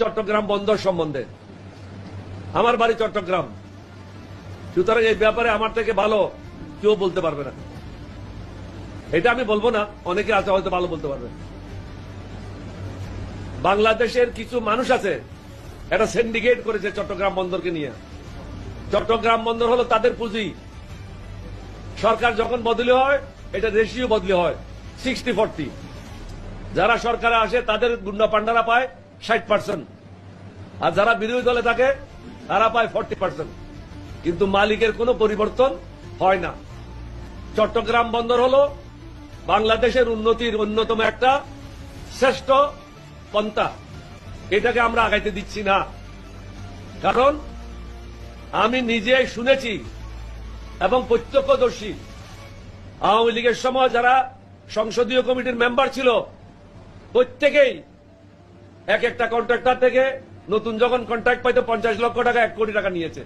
চট্টগ্রাম বন্দর সম্বন্ধে। আমার বাড়ি চট্টগ্রাম। সুতরাং এই ব্যাপারে আমার থেকে ভালো কেউ বলতে পারবে না। এটা আমি বলব না, অনেকে আছে হয়তো ভালো বলতে পারবে। বাংলাদেশের কিছু মানুষ আছে এটা সিন্ডিকেট করেছে চট্টগ্রাম বন্দরকে নিয়ে। চট্টগ্রাম বন্দর হলো তাদের পুঁজি। সরকার যখন বদলি হয়, এটা রেশিও বদলি হয় সিক্সটি ফোরটি যারা সরকারে আসে, তাদের গুন্ডা পান্ডারা পায় ষাট পার্সেন্ট আর যারা বিরোধী দলে থাকে, তারা পায় ফর্টি পার্সেন্ট কিন্তু মালিকের কোনো পরিবর্তন হয় না। চট্টগ্রাম বন্দর হলো বাংলাদেশের উন্নতির অন্যতম একটা শ্রেষ্ঠ পন্থা। এটাকে আমরা আগাইতে দিচ্ছি না। কারণ আমি নিজে শুনেছি এবং প্রত্যক্ষদর্শী। আওয়ামী লীগের সময় যারা সংসদীয় কমিটির মেম্বার ছিল, প্রত্যেকেই এক একটা কন্ট্রাক্টর থেকে নতুন যখন কন্ট্রাক্ট পাইতো পঞ্চাশ লক্ষ টাকা, এক কোটি টাকা নিয়েছে।